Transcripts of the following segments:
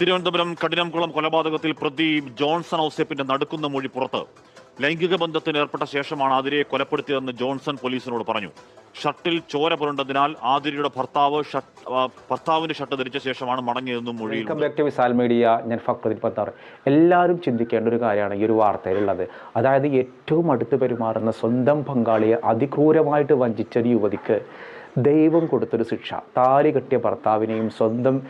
തിരുവനന്തപുരം കഠിനംകുളം കൊലപാതകത്തിൽ പ്രതി ജോൺസൺ ഔസേപ്പിന്റെ നടുക്കുന്ന മൊഴി പുറത്ത്. ലൈംഗിക ബന്ധത്തിന് ഏർപ്പെട്ട ശേഷമാണ് ആതിരയെ കൊലപ്പെടുത്തിയതെന്ന് ജോൺസൺ പോലീസിനോട് പറഞ്ഞു. ഷട്ടിൽ ചോര പുരണ്ടതിനാൽ ആതിരയുടെ ഭർത്താവ് ഭർത്താവിന്റെ ഷട്ട് ധരിച്ച ശേഷമാണ് മടങ്ങിയതെന്നും മൊഴി മീഡിയ ഞാൻ ഫക്രുദ്ദീൻ പത്താറ് എല്ലാവരും ചിന്തിക്കേണ്ട ഒരു കാര്യമാണ് ഈ ഒരു വാർത്തയിലുള്ളത്. അതായത് ഏറ്റവും അടുത്ത് പെരുമാറുന്ന സ്വന്തം പങ്കാളിയെ അതിക്രൂരമായിട്ട് വഞ്ചിച്ച ഒരു യുവതിക്ക് ദൈവം കൊടുത്തൊരു ശിക്ഷ. താലി കെട്ടിയ ഭർത്താവിനെയും സ്വന്തം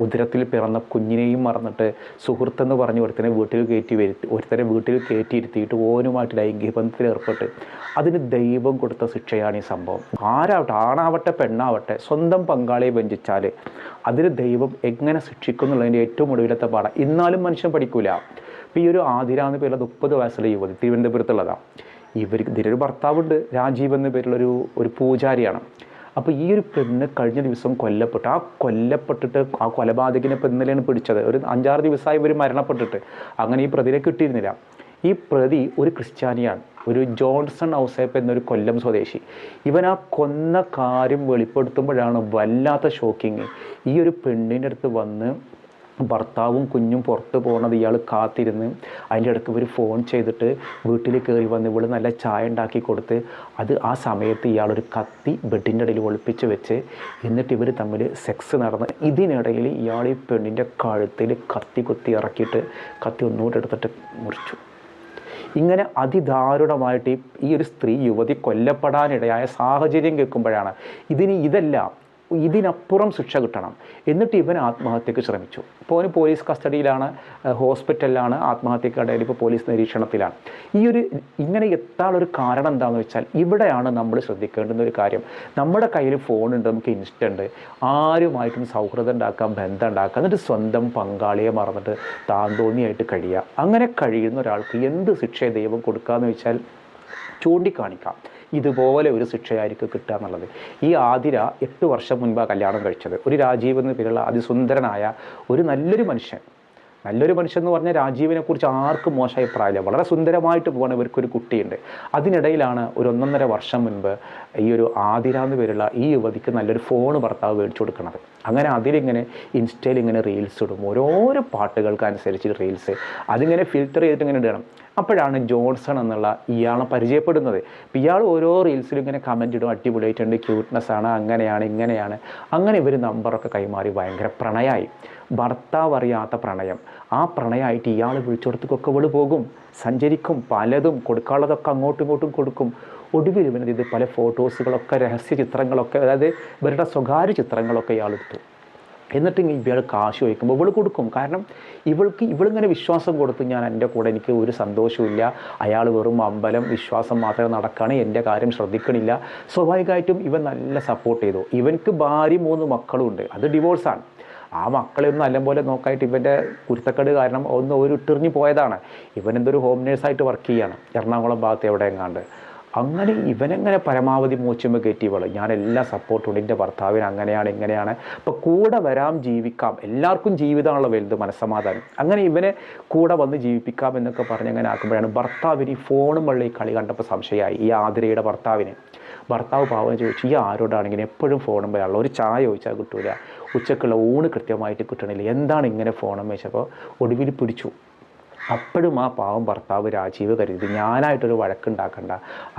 ഉദരത്തിൽ പിറന്ന കുഞ്ഞിനെയും മറന്നിട്ട് സുഹൃത്തെന്ന് പറഞ്ഞ് ഒരുത്തനെ വീട്ടിൽ കയറ്റി വരുത്തി ഒരുത്തനെ വീട്ടിൽ കയറ്റിയിരുത്തിയിട്ട് ഓനുമായിട്ട് ലൈംഗിക ബന്ധത്തിൽ ഏർപ്പെട്ട് അതിന് ദൈവം കൊടുത്ത ശിക്ഷയാണ് ഈ സംഭവം. ആരാവട്ടെ ആണാവട്ടെ പെണ്ണാവട്ടെ സ്വന്തം പങ്കാളിയെ വഞ്ചിച്ചാൽ അതിന് ദൈവം എങ്ങനെ ശിക്ഷിക്കും എന്നുള്ളതിന്റെ ഏറ്റവും ഒടുവിലത്തെ പാഠം. ഇന്നാലും മനുഷ്യൻ പഠിക്കൂല. അപ്പോൾ ഈ ഒരു ആതിര എന്ന് പേരുള്ള മുപ്പത് വയസ്സുള്ള യുവതി തിരുവനന്തപുരത്തുള്ളതാണ് ഇവർക്ക് ഇതിലൊരു ഭർത്താവുണ്ട് രാജീവ് എന്ന പേരുള്ളൊരു ഒരു പൂജാരിയാണ്. അപ്പോൾ ഈ ഒരു പെണ്ണ് കഴിഞ്ഞ ദിവസം കൊല്ലപ്പെട്ടു. ആ കൊല്ലപ്പെട്ടിട്ട് ആ കൊലപാതകിനെ ഇപ്പം ഇന്നലെയാണ് പിടിച്ചത്. ഒരു അഞ്ചാറ് ദിവസമായി ഇവർ മരണപ്പെട്ടിട്ട്. അങ്ങനെ ഈ പ്രതിനെ കിട്ടിയിരുന്നില്ല. ഈ പ്രതി ഒരു ക്രിസ്ത്യാനിയാണ്. ഒരു ജോൺസൺ ഔസേപ്പ് എന്നൊരു കൊല്ലം സ്വദേശി. ഇവൻ ആ കൊന്ന കാര്യം വെളിപ്പെടുത്തുമ്പോഴാണ് വല്ലാത്ത ഷോക്കിങ് ഈ ഒരു പെണ്ണിന്റെ അടുത്ത് വന്ന് ഭർത്താവും കുഞ്ഞും പുറത്ത് പോകുന്നത് ഇയാൾ കാത്തിരുന്ന് അതിന്റെ ഇടയ്ക്ക് ഇവർ ഫോൺ ചെയ്തിട്ട് വീട്ടിൽ കയറി വന്ന് ഇവൾ നല്ല ചായ ഉണ്ടാക്കി കൊടുത്ത് അത് ആ സമയത്ത് ഇയാളൊരു കത്തി ബെഡിന്റെ ഇടയിൽ ഒളിപ്പിച്ച് വെച്ച് എന്നിട്ട് ഇവർ തമ്മിൽ സെക്സ് നടന്ന് ഇതിനിടയിൽ ഇയാൾ ഈ പെണ്ണിന്റെ കഴുത്തിൽ കത്തി കുത്തി ഇറക്കിയിട്ട് കത്തി ഒന്നുകൂടെ എടുത്തിട്ട് മുറിച്ചു. ഇങ്ങനെ അതിദാരുണമായിട്ട് ഈ ഒരു സ്ത്രീ യുവതി കൊല്ലപ്പെടാനിടയായ സാഹചര്യം കേൾക്കുമ്പോഴാണ്. ഇതിന് ഇതെല്ലാം ഇതിനപ്പുറം ശിക്ഷ കിട്ടണം. എന്നിട്ട് ഇവൻ ആത്മഹത്യക്ക് ശ്രമിച്ചു. ഇപ്പോൾ അവന് പോലീസ് കസ്റ്റഡിയിലാണ് ഹോസ്പിറ്റലിലാണ് ആത്മഹത്യക്കിടയിൽ ഇപ്പോൾ പോലീസ് നിരീക്ഷണത്തിലാണ്. ഈ ഒരു ഇങ്ങനെ എത്താനുള്ളൊരു കാരണം എന്താണെന്ന് വെച്ചാൽ ഇവിടെയാണ് നമ്മൾ ശ്രദ്ധിക്കേണ്ടുന്ന ഒരു കാര്യം. നമ്മുടെ കയ്യിൽ ഫോണുണ്ട് നമുക്ക് ഇൻസ്റ്റ ഉണ്ട്. ആരുമായിട്ടും സൗഹൃദം ഉണ്ടാക്കാം ബന്ധം ഉണ്ടാക്കാം. എന്നിട്ട് സ്വന്തം പങ്കാളിയെ മറന്നിട്ട് താന്തോന്നിയായിട്ട് കഴിയുക അങ്ങനെ കഴിയുന്ന ഒരാൾക്ക് എന്ത് ശിക്ഷ ദൈവം കൊടുക്കുക എന്ന് വെച്ചാൽ ചൂണ്ടിക്കാണിക്കാം. ഇതുപോലെ ഒരു ശിക്ഷയായിരിക്കും കിട്ടുക എന്നുള്ളത്. ഈ ആതിര എട്ട് വർഷം മുൻപാണ് കല്യാണം കഴിച്ചത്. ഒരു രാജീവ് എന്ന പേരുള്ള അതിസുന്ദരനായ ഒരു നല്ലൊരു മനുഷ്യൻ. നല്ലൊരു മനുഷ്യൻ എന്ന് പറഞ്ഞാൽ രാജീവിനെ കുറിച്ച് ആർക്കും മോശം അഭിപ്രായമില്ല. വളരെ സുന്ദരമായിട്ട് പോകണ ഇവർക്കൊരു കുട്ടിയുണ്ട്. അതിനിടയിലാണ് ഒരു ഒന്നൊന്നര വർഷം മുൻപ് ഈ ഒരു ആതിര എന്ന് പേരുള്ള ഈ യുവതിക്ക് നല്ലൊരു ഫോൺ ഭർത്താവ് മേടിച്ചു കൊടുക്കുന്നത് അങ്ങനെ അതിലിങ്ങനെ ഇൻസ്റ്റയിൽ ഇങ്ങനെ റീൽസ് ഇടും. ഓരോരോ പാട്ടുകൾക്ക് അനുസരിച്ച് റീൽസ് അതിങ്ങനെ ഫിൽറ്റർ ചെയ്തിട്ട് ഇങ്ങനെ ഇടണം. അപ്പോഴാണ് ജോൺസൺ എന്നുള്ള ഇയാളെ പരിചയപ്പെടുന്നത്. അപ്പോൾ ഇയാൾ ഓരോ റീൽസിലും ഇങ്ങനെ കമന്റ് ഇടും അടിപൊളിയായിട്ടുണ്ട് ക്യൂട്ട്നെസ് ആണ് അങ്ങനെയാണ് ഇങ്ങനെയാണ്. അങ്ങനെ ഇവർ നമ്പറൊക്കെ കൈമാറി ഭയങ്കര പ്രണയമായി ഭർത്താവ് അറിയാത്ത പ്രണയം. ആ പ്രണയമായിട്ട് ഇയാൾ വിളിച്ചെടുത്തൊക്കെ ഇവൾ പോകും. സഞ്ചരിക്കും പലതും കൊടുക്കാനുള്ളതൊക്കെ അങ്ങോട്ടും ഇങ്ങോട്ടും കൊടുക്കും. ഒടുവിൽ ഇവനത് ഇത് പല ഫോട്ടോസുകളൊക്കെ രഹസ്യ ചിത്രങ്ങളൊക്കെ അതായത് ഇവരുടെ സ്വകാര്യ ചിത്രങ്ങളൊക്കെ ഇയാൾ എടുത്തു. എന്നിട്ട് ഇയാൾ കാശ് ചോദിക്കുമ്പോൾ ഇവൾ കൊടുക്കും. കാരണം ഇവൾക്ക് ഇവളിങ്ങനെ വിശ്വാസം കൊടുത്ത് ഞാൻ എന്റെ കൂടെ എനിക്ക് ഒരു സന്തോഷമില്ല അയാൾ വെറും അമ്പലം വിശ്വാസം മാത്രമേ നടക്കുകയാണ് എന്റെ കാര്യം ശ്രദ്ധിക്കണില്ല. സ്വാഭാവികമായിട്ടും ഇവൻ നല്ല സപ്പോർട്ട് ചെയ്തു. ഇവൻക്ക് ഭാര്യ മൂന്ന് മക്കളും ഉണ്ട്. അത് ഡിവോഴ്സാണ് ആ മക്കളെ ഒന്നും നല്ലപോലെ നോക്കായിട്ട് ഇവന്റെ കുരുത്തക്കേട് കാരണം ഒന്ന് ഒരു ഇട്ടിറിഞ്ഞു പോയതാണ്. ഇവൻ എന്തൊരു ഹോം നേഴ്സായിട്ട് വർക്ക് ചെയ്യാണ്. എറണാകുളം ഭാഗത്ത് എവിടെ എങ്ങാണ്ട് അങ്ങനെ ഇവനെങ്ങനെ പരമാവധി മൂച്ചുമ്പോൾ കയറ്റിയവൾ ഞാൻ എല്ലാ സപ്പോർട്ടും ഉണ്ട്. എന്റെ ഭർത്താവിന് അങ്ങനെയാണ് ഇങ്ങനെയാണ്. അപ്പോൾ കൂടെ വരാം ജീവിക്കാം. എല്ലാവർക്കും ജീവിതമാണല്ലോ വലുത് മനസ്സമാധാനം. അങ്ങനെ ഇവനെ കൂടെ വന്ന് ജീവിപ്പിക്കാം എന്നൊക്കെ പറഞ്ഞ് അങ്ങനെ ആക്കുമ്പോഴാണ് ഭർത്താവിന് ഈ ഫോണും വള്ളി കളി കണ്ടപ്പോൾ സംശയമായി. ഈ ആതിരയുടെ ഭർത്താവിന്. ഭർത്താവ് പാവം ചോദിച്ചു ഈ ആരോടാണെങ്കിലും എപ്പോഴും ഫോണും വരാനുള്ള ഒരു ചായ ചോദിച്ചാൽ കിട്ടൂല. ഉച്ചക്കുള്ള ഊണ് കൃത്യമായിട്ട് കിട്ടണില്ല. എന്താണ് ഇങ്ങനെ ഫോണും വെച്ചപ്പോൾ ഒടുവിൽ പിടിച്ചു. അപ്പോഴും ആ പാവം ഭർത്താവ് രാജീവ് കരുതി ഞാനായിട്ടൊരു വഴക്കുണ്ടാക്കണ്ട.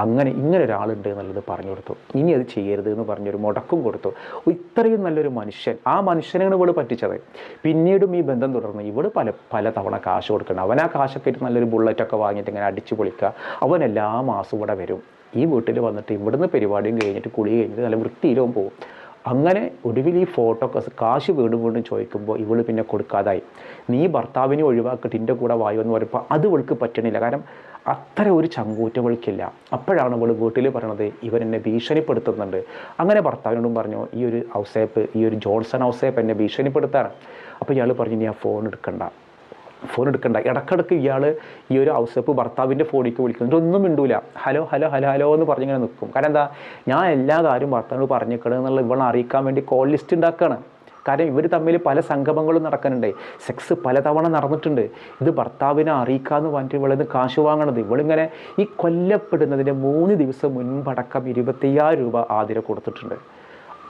അങ്ങനെ ഇങ്ങനെ ഒരാളുണ്ട് എന്നുള്ളത് പറഞ്ഞു കൊടുത്തു. ഇനി അത് ചെയ്യരുത് എന്ന് പറഞ്ഞൊരു മുടക്കും കൊടുത്തു. ഇത്രയും നല്ലൊരു മനുഷ്യൻ. ആ മനുഷ്യനാണ് ഇവൾ പറ്റിച്ചത്. പിന്നീടും ഈ ബന്ധം തുടർന്ന് ഇവൾ പല പല തവണ കാശ് കൊടുക്കണം അവൻ ആ കാശൊക്കെ ഇട്ട് നല്ലൊരു ബുള്ളറ്റൊക്കെ വാങ്ങിയിട്ട് ഇങ്ങനെ അടിച്ചു പൊളിക്കുക. അവൻ എല്ലാ മാസവും ഇവിടെ വരും. ഈ വീട്ടിൽ വന്നിട്ട് ഇവിടുന്ന് പരിപാടിയും കഴിഞ്ഞിട്ട് കുളി കഴിഞ്ഞിട്ട് നല്ല വൃത്തിയിലും പോകും അങ്ങനെ ഒടുവിൽ ഈ ഫോട്ടോ കാശ് വീണ്ടും വീണ്ടും ചോദിക്കുമ്പോൾ ഇവൾ പിന്നെ കൊടുക്കാതായി. നീ ഭർത്താവിനെ ഒഴിവാക്കിയിട്ട് എന്റെ കൂടെ വായു എന്ന് പറയുമ്പോൾ അത് ഇവൾക്ക് പറ്റണില്ല. കാരണം അത്ര ഒരു ചങ്കൂറ്റം ഇവൾക്കില്ല. അപ്പോഴാണ് ഇവൾ വീട്ടിൽ പറയണത് ഇവൻ എന്നെ ഭീഷണിപ്പെടുത്തുന്നുണ്ട് അങ്ങനെ ഭർത്താവിനോടും പറഞ്ഞു ഈ ഒരു ഔസേപ്പ് ഈ ഒരു ജോൺസൺ ഔസേപ്പ് എന്നെ ഭീഷണിപ്പെടുത്താണ് അപ്പോൾ ഇയാൾ പറഞ്ഞു നീ ആ ഫോൺ എടുക്കണ്ട. ഫോൺ എടുക്കണ്ട. ഇടക്കിടക്ക് ഇയാൾ ഈ ഒരു ഔസപ്പ് ഭർത്താവിന്റെ ഫോണിലേക്ക് വിളിക്കുന്നുണ്ട് ഒന്നും മിണ്ടൂല. ഹലോ ഹലോ ഹലോ ഹലോ എന്ന് പറഞ്ഞിങ്ങനെ നിൽക്കും കാരണം എന്താ? ഞാൻ എല്ലാ കാര്യവും ഭർത്താവിനോട് പറഞ്ഞേക്കണം എന്നുള്ള ഇവളെ അറിയിക്കാൻ വേണ്ടി കോൾ ലിസ്റ്റ് ഉണ്ടാക്കുകയാണ് കാരണം ഇവർ തമ്മിൽ പല സംഗമങ്ങളും നടക്കുന്നുണ്ട്. സെക്സ് പലതവണ നടന്നിട്ടുണ്ട്. ഇത് ഭർത്താവിനെ അറിയിക്കാന്ന് പറഞ്ഞിട്ട് ഇവളിന്ന് കാശ് വാങ്ങണത്. ഇവളിങ്ങനെ ഈ കൊല്ലപ്പെടുന്നതിന്റെ മൂന്ന് ദിവസം മുൻപടക്കം ഇരുപത്തയ്യായിരം രൂപ ആതിര കൊടുത്തിട്ടുണ്ട്.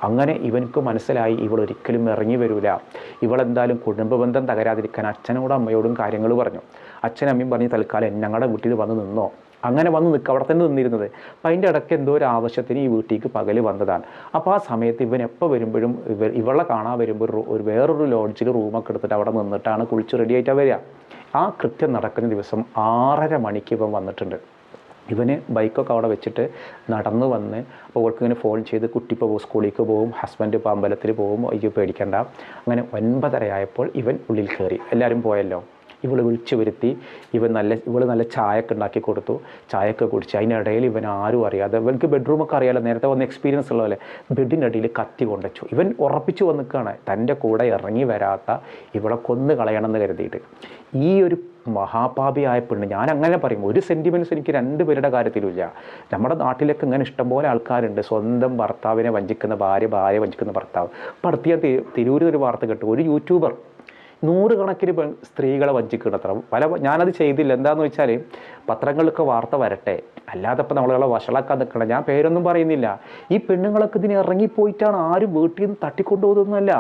അങ്ങനെ ഇവനക്ക് മനസ്സിലായി ഇവൾ ഒരിക്കലും ഇറങ്ങി വരില്ല ഇവളെന്തായാലും കുടുംബ ബന്ധം തകരാതിരിക്കാൻ അച്ഛനോടും അമ്മയോടും കാര്യങ്ങൾ പറഞ്ഞു. അച്ഛനും അമ്മയും പറഞ്ഞ് തൽക്കാലം ഞങ്ങളുടെ വീട്ടിൽ വന്ന് നിന്നോ. അങ്ങനെ വന്ന് നിൽക്കുക അവിടെ തന്നെ നിന്നിരുന്നത്. അപ്പം അതിന്റെ ഇടയ്ക്ക് എന്തോ ഒരു ആവശ്യത്തിന് ഈ വീട്ടിലേക്ക് പകൽ വന്നതാണ്. അപ്പോൾ ആ സമയത്ത് ഇവൻ എപ്പോൾ വരുമ്പോഴും ഇവ ഇവളെ കാണാൻ വരുമ്പോൾ ഒരു വേറൊരു ലോഡ്ജിൽ റൂമൊക്കെ എടുത്തിട്ട് അവിടെ നിന്നിട്ടാണ് കുളിച്ച് റെഡി ആയിട്ടാണ് വരിക. ആ കൃത്യം നടക്കുന്ന ദിവസം ആറര മണിക്ക് ഇവൻ വന്നിട്ടുണ്ട്. ഇവന് ബൈക്കൊക്കെ അവിടെ വെച്ചിട്ട് നടന്നു വന്ന് അപ്പോൾ അവൾക്ക് ഇങ്ങനെ ഫോൺ ചെയ്ത് കുട്ടി ഇപ്പോൾ സ്കൂളിലേക്ക് പോകും ഹസ്ബൻഡ് ഇപ്പോൾ അമ്പലത്തിൽ പോകും അയ്യോ പേടിക്കണ്ട. അങ്ങനെ ഒൻപതരയായപ്പോൾ ഇവൻ ഉള്ളിൽ കയറി. എല്ലാവരും പോയല്ലോ. ഇവൾ വിളിച്ചു വരുത്തി ഇവൻ നല്ല ഇവൾ നല്ല ചായയൊക്കെ ഉണ്ടാക്കി കൊടുത്തു. ചായയൊക്കെ കുടിച്ച് അതിനിടയിൽ ഇവൻ ആരും അറിയാതെ ഇവൾക്ക് ബെഡ്റൂമൊക്കെ അറിയാലോ നേരത്തെ വന്ന എക്സ്പീരിയൻസ് ഉള്ള പോലെ ബെഡിന്റെ അടിയിൽ കത്തി കൊണ്ടുവച്ചു. ഇവൻ ഉറപ്പിച്ചു വന്നിക്കാണ്. തന്റെ കൂടെ ഇറങ്ങി വരാത്ത ഇവളെ കൊന്നു കളയണമെന്ന് കരുതിയിട്ട്. ഈ ഒരു മഹാപാപിയായ പെണ്ണ് ഞാൻ അങ്ങനെ പറയും ഒരു സെന്റിമെന്റ്സ് എനിക്ക് രണ്ട് പേരുടെ കാര്യത്തിലില്ല നമ്മുടെ നാട്ടിലൊക്കെ ഇങ്ങനെ ഇഷ്ടംപോലെ ആൾക്കാരുണ്ട്. സ്വന്തം ഭർത്താവിനെ വഞ്ചിക്കുന്ന ഭാര്യ ഭാര്യ വഞ്ചിക്കുന്ന ഭർത്താവ്. ഞാൻ തിരൂരിൽ ഒരു വാർത്ത കേട്ടു. ഒരു യൂട്യൂബർ നൂറുകണക്കിന് സ്ത്രീകളെ വഞ്ചിക്കണത്ര പല ഞാനത് ചെയ്തില്ല. എന്താണെന്ന് വെച്ചാൽ പത്രങ്ങളിലൊക്കെ വാർത്ത വരട്ടെ. അല്ലാതെ ഇപ്പം നമ്മളെ വഷളാക്കാൻ നിൽക്കണം ഞാൻ പേരൊന്നും പറയുന്നില്ല. ഈ പെണ്ണുങ്ങളൊക്കെ ഇതിന് ഇറങ്ങിപ്പോയിട്ടാണ് ആരും വീട്ടിൽ നിന്ന് തട്ടിക്കൊണ്ടുപോകുന്നതല്ല.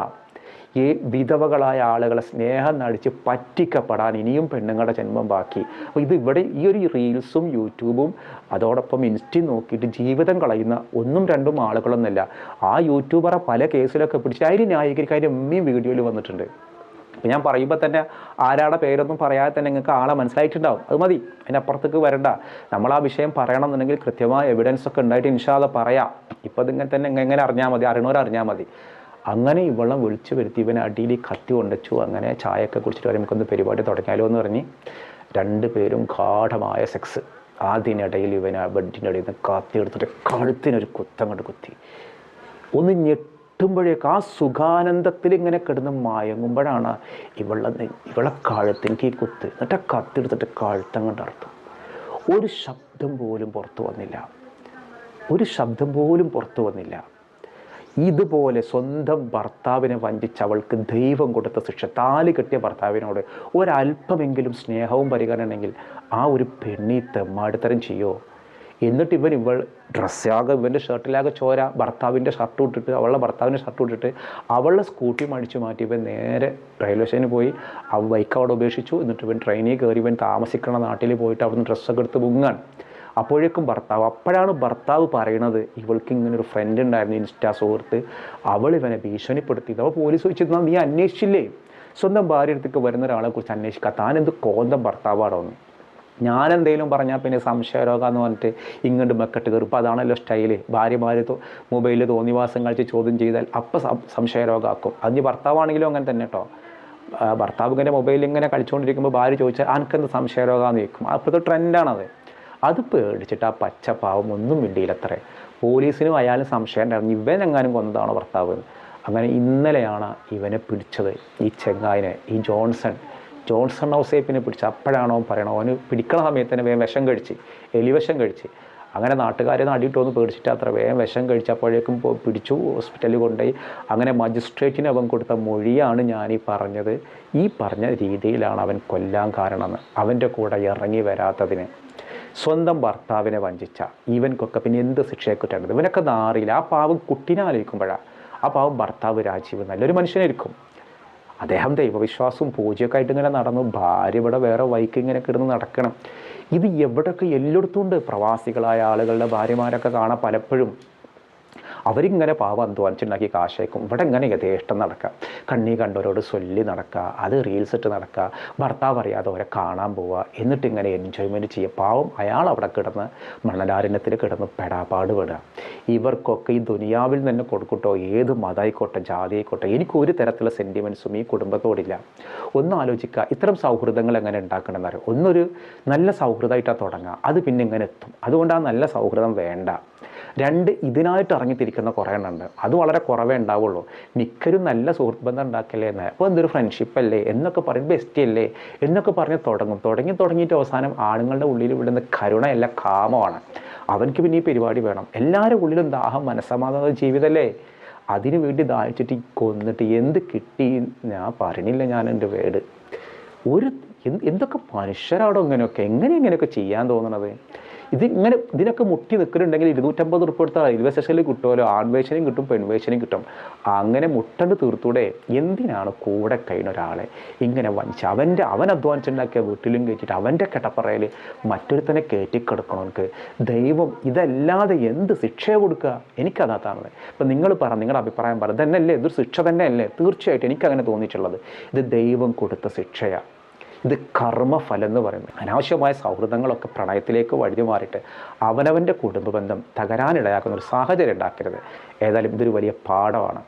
ഈ വിധവകളായ ആളുകളെ സ്നേഹം നടിച്ച് പറ്റിക്കപ്പെടാൻ ഇനിയും പെണ്ണുങ്ങളുടെ ജന്മം ബാക്കി. അപ്പോൾ ഇത് ഇവിടെ ഈ ഒരു റീൽസും യൂട്യൂബും അതോടൊപ്പം ഇൻസ്റ്റി നോക്കിയിട്ട് ജീവിതം കളയുന്ന ഒന്നും രണ്ടും ആളുകളൊന്നുമല്ല. ആ യൂട്യൂബറെ പല കേസിലൊക്കെ പിടിച്ച് അതിന് ന്യായീകരിക്കാൻ അതിന്റെ ഉമ്മയും വീഡിയോയിൽ വന്നിട്ടുണ്ട്. അപ്പം ഞാൻ പറയുമ്പോൾ തന്നെ ആരാടെ പേരൊന്നും പറയാതെ തന്നെ നിങ്ങൾക്ക് ആളെ മനസ്സിലായിട്ടുണ്ടാവും. അത് മതി. അതിനപ്പുറത്തേക്ക് വരണ്ട. നമ്മൾ ആ വിഷയം പറയണമെന്നുണ്ടെങ്കിൽ കൃത്യമായ എവിഡൻസ് ഒക്കെ ഉണ്ടായിട്ട് ഇൻഷാല്ല പറയാം. ഇപ്പം ഇതിങ്ങനെ തന്നെ എങ്ങനെ അറിഞ്ഞാൽ മതി. അറിയണവർ അറിഞ്ഞാൽ മതി. അങ്ങനെ ഇവളെ വിളിച്ചു വരുത്തി ഇവനെ അടിയിൽ കത്തി കൊണ്ടച്ചു അങ്ങനെ ചായയൊക്കെ കുടിച്ചിട്ട് വരെ നമുക്കൊന്ന് പരിപാടി തുടങ്ങിയാലോ എന്ന് പറഞ്ഞ് രണ്ട് പേരും ഗാഠമായ സെക്സ് അതിനിടയിൽ ഇവൻ ആ ബെഡിന്റെ അടിയിൽ നിന്ന് കത്തി കഴുത്തിനൊരു കുത്തം കൊണ്ട് കുത്തി. ഒന്ന് ഞെട്ടുമ്പോഴേക്ക് ആ സുഖാനന്ദത്തിൽ ഇങ്ങനെ കിടന്ന് മയങ്ങുമ്പോഴാണ് ഇവളെ ഇവളെ കഴുത്തിലേക്ക് ഈ കുത്ത് എന്നിട്ട് ആ കത്തെടുത്തിട്ട് കഴുത്തം കൊണ്ട് അർത്ഥം ഒരു ശബ്ദം പോലും പുറത്തു വന്നില്ല. ഒരു ശബ്ദം പോലും പുറത്തു വന്നില്ല. ഇതുപോലെ സ്വന്തം ഭർത്താവിനെ വഞ്ചിച്ച് അവൾക്ക് ദൈവം കൊടുത്ത ശിക്ഷ താലി കെട്ടിയ ഭർത്താവിനോട് ഒരല്പമെങ്കിലും സ്നേഹവും പരിഗണനയെങ്കിൽ ആ ഒരു പെണ്ണി തെമ്മാടിത്തരം ചെയ്യോ? എന്നിട്ട് ഇവൻ ഇവൾ ഡ്രസ്സാകെ ഇവന്റെ ഷർട്ടിലാകെ ചോര ഭർത്താവിന്റെ ഷർട്ട് ഇട്ടിട്ട് അവളുടെ ഭർത്താവിന്റെ ഷർട്ട് ഇട്ടിട്ട് അവളുടെ സ്കൂട്ടി മടിച്ചു മാറ്റി ഇവൻ നേരെ റെയിൽവേ സ്റ്റേഷനിൽ പോയി. ആ ബൈക്ക് അവിടെ ഉപേക്ഷിച്ചു. എന്നിട്ട് ഇവൻ ട്രെയിനിൽ കയറി ഇവൻ താമസിക്കണ നാട്ടിൽ പോയിട്ട് അവിടുന്ന് ഡ്രസ്സൊക്കെ എടുത്ത് മുങ്ങാൻ അപ്പോഴേക്കും ഭർത്താവ് അപ്പോഴാണ് ഭർത്താവ് പറയണത് ഇവൾക്ക് ഒരു ഫ്രണ്ട് ഉണ്ടായിരുന്നു ഇൻസ്റ്റാ സുഹൃത്ത്. അവൾ ഇവനെ ഭീഷണിപ്പെടുത്തി അപ്പോൾ പോലീസ് ചോദിച്ചിരുന്നാൽ നീ അന്വേഷിച്ചില്ലേ? സ്വന്തം ഭാര്യ അടുത്തേക്ക് വരുന്ന ഒരാളെ കുറിച്ച് അന്വേഷിക്കുക താൻ എന്ത് കോന്തം ഭർത്താവാണോ ഞാൻ എന്തെങ്കിലും പറഞ്ഞാൽ പിന്നെ സംശയരോഗം എന്ന് പറഞ്ഞിട്ട് ഇങ്ങോട്ട് മെക്കെട്ട് കയറും. ഇപ്പോൾ അതാണല്ലോ സ്റ്റൈൽ ഭാര്യമാര് ഭാര്യ മൊബൈലിൽ തോന്നിവാസം കളിച്ച് ചോദ്യം ചെയ്താൽ അപ്പം സംശയരോഗമാക്കും അതിന് ഭർത്താവാണെങ്കിലും അങ്ങനെ തന്നെ കേട്ടോ ഭർത്താവ് ഇങ്ങനെ മൊബൈലിൽ ഇങ്ങനെ കളിച്ചുകൊണ്ടിരിക്കുമ്പോൾ ഭാര്യ ചോദിച്ചാൽ ആനക്കെന്ത് സംശയരോഗമാണെന്ന് ചോദിക്കും? അപ്പോഴത്തെ ട്രെൻഡാണത് അത് പേടിച്ചിട്ട് ആ പാവം ഒന്നും മിണ്ടിയില്ലത്രേ. പോലീസിനും അയാളും സംശയം ഉണ്ടായിരുന്നു. ഇവൻ എങ്ങാനും കൊന്നതാണോ ഭർത്താവ്? അങ്ങനെ ഇന്നലെയാണ് ഇവനെ പിടിച്ചത് ഈ ചെങ്ങായിനെ ഈ ജോൺസൺ. ജോൺസൺ ഔസേപ്പിനെ പിടിച്ച് അപ്പോഴാണോ പറയണോ അവന് പിടിക്കണ സമയത്ത് തന്നെ വേഗം വിഷം കഴിച്ച് എലിവിഷം കഴിച്ച്. അങ്ങനെ നാട്ടുകാരെ നാടിയിട്ടൊന്ന് പേടിച്ചിട്ട് അത്ര വേഗം വിഷം കഴിച്ചപ്പോഴേക്കും പിടിച്ചു ഹോസ്പിറ്റലിൽ കൊണ്ടുപോയി. അങ്ങനെ മജിസ്ട്രേറ്റിന് അവൻ കൊടുത്ത മൊഴിയാണ് ഞാൻ ഈ പറഞ്ഞത്. ഈ പറഞ്ഞ രീതിയിലാണ് അവൻ കൊല്ലാൻ കാരണമെന്ന്. അവന്റെ കൂടെ ഇറങ്ങി വരാത്തതിന്. സ്വന്തം ഭർത്താവിനെ വഞ്ചിച്ച ഇവൻക്കൊക്കെ പിന്നെ എന്ത് ശിക്ഷയെ കുറ്റേണ്ടത് ഇവനൊക്കെ നാറിയില്ല. ആ പാവം കുട്ടീനെ ആലോചിക്കുമ്പോഴാണ് ആ പാവം ഭർത്താവ് രാജീവ് നല്ലൊരു മനുഷ്യനായിരിക്കും. അദ്ദേഹം ദൈവവിശ്വാസവും പൂജയൊക്കെ ആയിട്ട് ഇങ്ങനെ നടന്നു. ഭാര്യ ഇവിടെ വേറെ വൈക്ക് ഇങ്ങനെ കിടന്ന് നടക്കണം. ഇത് എവിടെയൊക്കെ എല്ലായിടത്തും ഉണ്ട്. പ്രവാസികളായ ആളുകളുടെ ഭാര്യമാരൊക്കെ കാണാൻ പലപ്പോഴും. അവരിങ്ങനെ പാവം അധ്വാനിച്ചുണ്ടാക്കി കാശേക്കും ഇവിടെ ഇങ്ങനെ യഥേഷ്ടം നടക്കുക കണ്ണി കണ്ടവരോട് ചൊല്ലി നടക്കുക അത് റീൽസ് ഇട്ട് നടക്കുക ഭർത്താവ് അറിയാതെ അവരെ കാണാൻ പോവുക എന്നിട്ട് ഇങ്ങനെ എൻജോയ്മെന്റ് ചെയ്യുക. പാവം അയാൾ അവിടെ കിടന്ന് മണലാരണ്യത്തിൽ കിടന്ന് പെടാപാട് വിടുക ഇവർക്കൊക്കെ ഈ ദുനിയാവിൽ തന്നെ കൊടുക്കട്ടോ ഏത് മതമായിക്കോട്ടെ ജാതി ആയിക്കോട്ടെ എനിക്ക് ഒരു തരത്തിലുള്ള സെന്റിമെന്റ്സും ഈ കുടുംബത്തോടില്ല ഒന്ന് ആലോചിക്കുക ഇത്തരം സൗഹൃദങ്ങൾ എങ്ങനെ ഉണ്ടാക്കണമെന്ന് അറിയാം. ഒന്നൊരു നല്ല സൗഹൃദമായിട്ടാണ് തുടങ്ങുക അത് പിന്നെ ഇങ്ങനെ എത്തും? അതുകൊണ്ട് ആ നല്ല സൗഹൃദം വേണ്ട. രണ്ട് ഇതിനായിട്ട് ഇറങ്ങിത്തിരിക്കുന്ന കുറേ എണ്ണമുണ്ട്. അത് വളരെ കുറവേ ഉണ്ടാവുള്ളൂ. മിക്കരും നല്ല സുഹൃത്ത് ബന്ധം ഉണ്ടാക്കല്ലേ എന്ന്. അപ്പോൾ എന്തൊരു ഫ്രണ്ട്ഷിപ്പ് അല്ലേ? എന്നൊക്കെ പറയും ബെസ്റ്റ് അല്ലേ എന്നൊക്കെ പറഞ്ഞ് തുടങ്ങും. തുടങ്ങി തുടങ്ങിയിട്ട് അവസാനം ആണുങ്ങളുടെ ഉള്ളിൽ വിടുന്ന കരുണയല്ല കാമമാണ്. അവനക്ക് പിന്നെ ഈ പരിപാടി വേണം. എല്ലാവരുടെ ഉള്ളിലും ദാഹം മനസ്സമാധാന ജീവിതമല്ലേ അതിനു വേണ്ടി ദാഹിച്ചിട്ട് കൊന്നിട്ട് എന്ത് കിട്ടി? ഞാൻ പറഞ്ഞില്ല ഞാൻ എന്റെ വേട്. ഒരു എന്ത് എന്തൊക്കെ മനുഷ്യരാടോ ഇങ്ങനെയൊക്കെ? എങ്ങനെ ഇങ്ങനെയൊക്കെ ചെയ്യാൻ തോന്നണത്? ഇത് ഇങ്ങനെ ഇതിനൊക്കെ മുട്ടി നിൽക്കുന്നുണ്ടെങ്കിൽ ഇരുന്നൂറ്റമ്പത് ഉറുപ്പ് കൊടുത്താൽ റെയിൽവേ സ്റ്റേഷനിൽ കിട്ടുമല്ലോ ആൺവേഷനും കിട്ടും പെൺവേഷനും കിട്ടും. അങ്ങനെ മുട്ടണ്ട് തീർത്തൂടെ എന്തിനാണ് കൂടെ കഴിയുന്ന ഒരാളെ ഇങ്ങനെ വഞ്ചിച്ച്? അവന്റെ അവൻ അധ്വാനിച്ചുണ്ടാക്കിയ വീട്ടിലും കയറ്റിയിട്ട് അവന്റെ കെട്ടപ്പറയിൽ മറ്റൊരുത്തനെ കയറ്റിക്കെടുക്കണമെനിക്ക് ദൈവം ഇതല്ലാതെ എന്ത് ശിക്ഷ കൊടുക്കുക? എനിക്കതാത്താണ്. ഇപ്പം നിങ്ങൾ പറ നിങ്ങളുടെ അഭിപ്രായം പറ. തന്നെയല്ലേ ഇതൊരു ശിക്ഷ തന്നെയല്ലേ? തീർച്ചയായിട്ടും എനിക്കങ്ങനെ തോന്നിയിട്ടുള്ളത്. ഇത് ദൈവം കൊടുത്ത ശിക്ഷയാണ് ഇത് കർമ്മഫലം എന്ന് പറയുന്നത്. അനാവശ്യമായ സൗഹൃദങ്ങളൊക്കെ പ്രണയത്തിലേക്ക് വഴുതി മാറിയിട്ട് അവനവന്റെ കുടുംബ ബന്ധം തകരാനിടയാക്കുന്ന ഒരു സാഹചര്യം ഉണ്ടാക്കരുത്. ഏതായാലും ഇതൊരു വലിയ പാഠമാണ്.